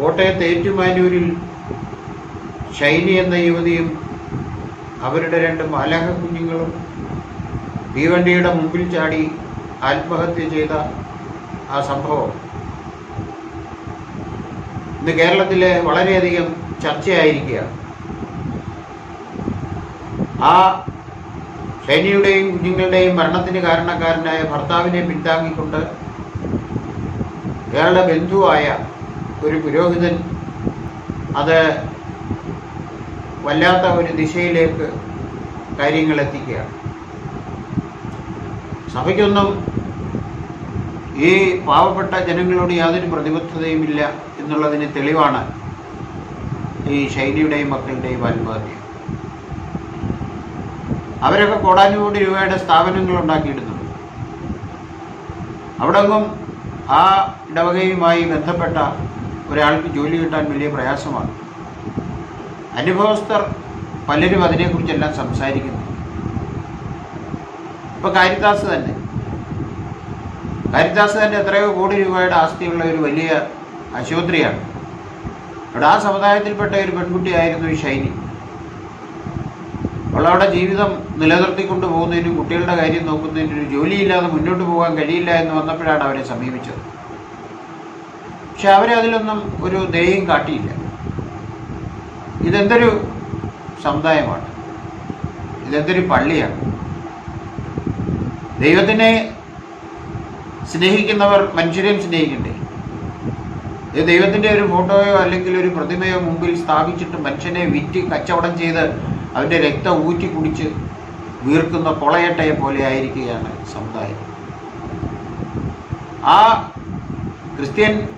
കോട്ടയത്ത് ഏറ്റുമാനൂരിൽ ഷൈനി എന്ന യുവതിയും അവരുടെ രണ്ട് മാലാഹ കുഞ്ഞുങ്ങളും തീവണ്ടിയുടെ മുമ്പിൽ ചാടി ആത്മഹത്യ ചെയ്ത ആ സംഭവം ഇന്ന് കേരളത്തിലെ വളരെയധികം ചർച്ചയായിരിക്കുകയാണ്. ആ ഷൈനിയുടെയും കുഞ്ഞുങ്ങളുടെയും മരണത്തിന് കാരണക്കാരനായ ഭർത്താവിനെ പിന്താങ്ങിക്കൊണ്ട് കേരള ബന്ധുവായ ഒരു പുരോഹിതൻ അത് വല്ലാത്ത ഒരു ദിശയിലേക്ക് കാര്യങ്ങൾ എത്തിക്കുകയാണ്. സഭയ്ക്കൊന്നും ഈ പാവപ്പെട്ട ജനങ്ങളോട് യാതൊരു പ്രതിബദ്ധതയുമില്ല എന്നുള്ളതിന് തെളിവാണ് ഈ ശൈലിയുടെയും മക്കളുടെയും ആത്മഹത്യ. അവരൊക്കെ കോടാനുകോടി രൂപയുടെ സ്ഥാപനങ്ങൾ ഉണ്ടാക്കിയിടുന്നുണ്ട്. അവിടെങ്ങും ആ ഇടവകയുമായി ബന്ധപ്പെട്ട ഒരാൾക്ക് ജോലി കിട്ടാൻ വലിയ പ്രയാസമാണ്. അനുഭവസ്ഥർ പലരും അതിനെക്കുറിച്ചെല്ലാം സംസാരിക്കുന്നു. ഇപ്പോൾ കാരിദാസ് തന്നെ. കാരിദാസ് തന്നെ എത്രയോ കോടി രൂപയുടെ ആസ്തിയുള്ള ഒരു വലിയ ആശുപത്രിയാണ് അവിടെ ആ സമുദായത്തിൽപ്പെട്ട ഒരു പെൺകുട്ടിയായിരുന്നു ഈ ഷൈനി. അവളവിടെ ജീവിതം നിലനിർത്തിക്കൊണ്ട് പോകുന്നതിനും കുട്ടികളുടെ കാര്യം നോക്കുന്നതിനും ഒരു ജോലിയില്ലാതെ മുന്നോട്ട് പോകാൻ കഴിയില്ല എന്ന് വന്നപ്പോഴാണ് അവരെ സമീപിച്ചത്. പക്ഷെ അതിലൊന്നും ഒരു ദയം കാട്ടിയില്ല. ഇതെന്തൊരു സമുദായമാണ്. ഇതെന്തൊരു പള്ളിയാണ്. ദൈവത്തിനെ സ്നേഹിക്കുന്നവർ മനുഷ്യരെയും സ്നേഹിക്കണ്ടേ? ഇത് ദൈവത്തിന്റെ ഒരു ഫോട്ടോയോ അല്ലെങ്കിൽ ഒരു പ്രതിമയോ മുമ്പിൽ സ്ഥാപിച്ചിട്ട് മനുഷ്യനെ വിറ്റ് കച്ചവടം ചെയ്ത് അവന്റെ രക്തം ഊറ്റി കുടിച്ച് വീർക്കുന്ന കൊളയട്ടയെ പോലെ ആയിരിക്കുകയാണ് സമുദായം. ആ ക്രിസ്ത്യൻ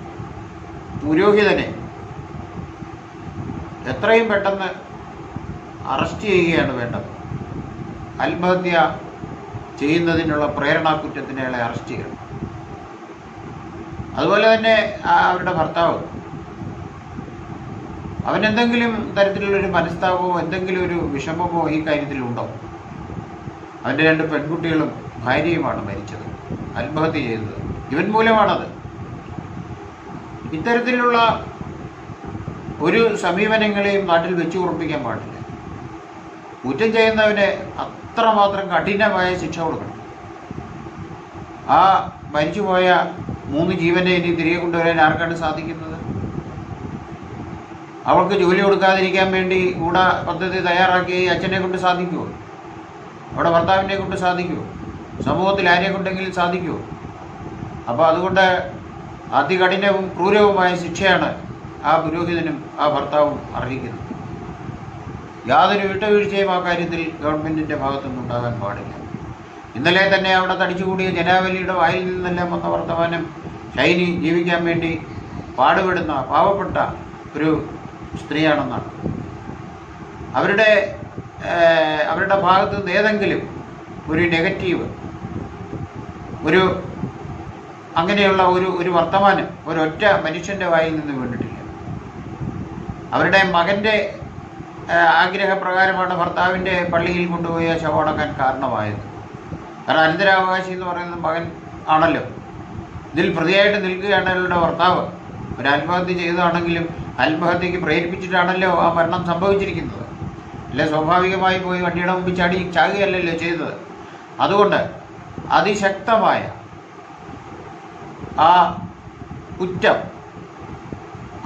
പുരോഹിതനെ എത്രയും പെട്ടെന്ന് അറസ്റ്റ് ചെയ്യുകയാണ് വേണ്ടത്. ആത്മഹത്യ ചെയ്യുന്നതിനുള്ള പ്രേരണാക്കുറ്റത്തിന് അയാളെ അറസ്റ്റ് ചെയ്യണം. അതുപോലെ തന്നെ അവരുടെ ഭർത്താവ്. അവനെന്തെങ്കിലും തരത്തിലുള്ളൊരു മനസ്താപമോ എന്തെങ്കിലും ഒരു വിഷമമോ ഈ കാര്യത്തിലുണ്ടോ അവന്റെ രണ്ട് പെൺകുട്ടികളും ഭാര്യയുമാണ് മരിച്ചത്. ആത്മഹത്യ ചെയ്തത്. ഇവൻ മൂലമാണത്. ഇത്തരത്തിലുള്ള ഒരു സമീപനങ്ങളെയും നാട്ടിൽ വെച്ചു ഉറപ്പിക്കാൻ പാടില്ല. കുറ്റം ചെയ്യുന്നവന് അത്രമാത്രം കഠിനമായ ശിക്ഷ കൊടുക്കണം. ആ മരിച്ചുപോയ മൂന്ന് ജീവനെ ഇനി തിരികെ കൊണ്ടുവരാൻ ആർക്കാണ് സാധിക്കുന്നത്? അവൾക്ക് ജോലി കൊടുക്കാതിരിക്കാൻ വേണ്ടി കൂട പദ്ധതി തയ്യാറാക്കി അച്ഛനെ കൊണ്ട് സാധിക്കുമോ അവിടെ ഭർത്താവിനെ കൊണ്ട് സാധിക്കുമോ സമൂഹത്തിൽ ആരെ കൊണ്ടെങ്കിലും സാധിക്കുമോ അപ്പോൾ അതുകൊണ്ട് അതികഠിനവും ക്രൂരവുമായ ശിക്ഷയാണ് ആ പുരോഹിതനും ആ ഭർത്താവും അർഹിക്കുന്നത്. യാതൊരു വിട്ടുവീഴ്ചയും ആ കാര്യത്തിൽ ഗവൺമെന്റിന്റെ ഭാഗത്തുനിന്ന് ഉണ്ടാകാൻ പാടില്ല. ഇന്നലെ തന്നെ അവിടെ തടിച്ചുകൂടിയ ജനാവലിയുടെ വായിൽ നിന്നെല്ലാം വന്ന വർത്തമാനം ഷൈനി ജീവിക്കാൻ വേണ്ടി പാടുപെടുന്ന പാവപ്പെട്ട ഒരു സ്ത്രീയാണെന്നാണ്. അവരുടെ അവരുടെ ഭാഗത്തു നിന്ന് ഏതെങ്കിലും ഒരു നെഗറ്റീവ് ഒരു അങ്ങനെയുള്ള ഒരു ഒരു വർത്തമാനം ഒരൊറ്റ മനുഷ്യന്റെ വായിൽ നിന്ന് വീണിട്ടില്ല. അവരുടെ മകന്റെ ആഗ്രഹപ്രകാരമാണ് ഭർത്താവിന്റെ പള്ളിയിൽ കൊണ്ടുപോയ ശവമടക്കാൻ കാരണമായത്. കാരണം അനന്തരാവകാശി എന്ന് പറയുന്നത് മകൻ ആണല്ലോ. ഇതിൽ പ്രതിയായിട്ട് നിൽക്കുകയാണ് അയാളുടെ ഭർത്താവ്. ഒരു ആത്മഹത്യ ചെയ്തതാണെങ്കിലും ആത്മഹത്യക്ക് പ്രേരിപ്പിച്ചിട്ടാണല്ലോ ആ മരണം സംഭവിച്ചിരിക്കുന്നത്. അല്ലെ സ്വാഭാവികമായി പോയി വണ്ടിയുടെ മുമ്പിൽ ചാടി ചാകുകയല്ലല്ലോ ചെയ്തത്. അതുകൊണ്ട് അതിശക്തമായ ആ കുറ്റം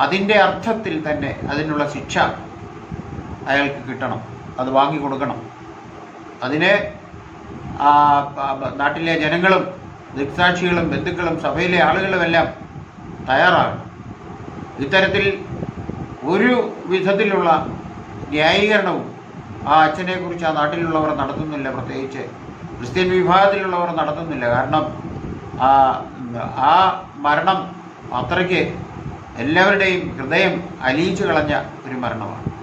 അതിന്റെ അർത്ഥത്തിൽ തന്നെ അതിനുള്ള ശിക്ഷ അയാൾക്ക് കിട്ടണം. അത് വാങ്ങിക്കൊടുക്കണം അതിന് നാട്ടിലെ ജനങ്ങളും ദൃക്സാക്ഷികളും ബന്ധുക്കളും സഭയിലെ ആളുകളുമെല്ലാം തയ്യാറാകണം. ഇത്തരത്തിൽ ഒരു വിധത്തിലുള്ള ന്യായീകരണവും ആ അച്ഛനെക്കുറിച്ച് ആ നാട്ടിലുള്ളവർ നടത്തുന്നില്ല. പ്രത്യേകിച്ച് ക്രിസ്ത്യൻ വിഭാഗത്തിലുള്ളവർ നടത്തുന്നില്ല. കാരണം ആ ആ മരണം അത്രയ്ക്ക് എല്ലാവരുടെയും ഹൃദയം അലിയിച്ചു കളഞ്ഞ ഒരു മരണമാണ്.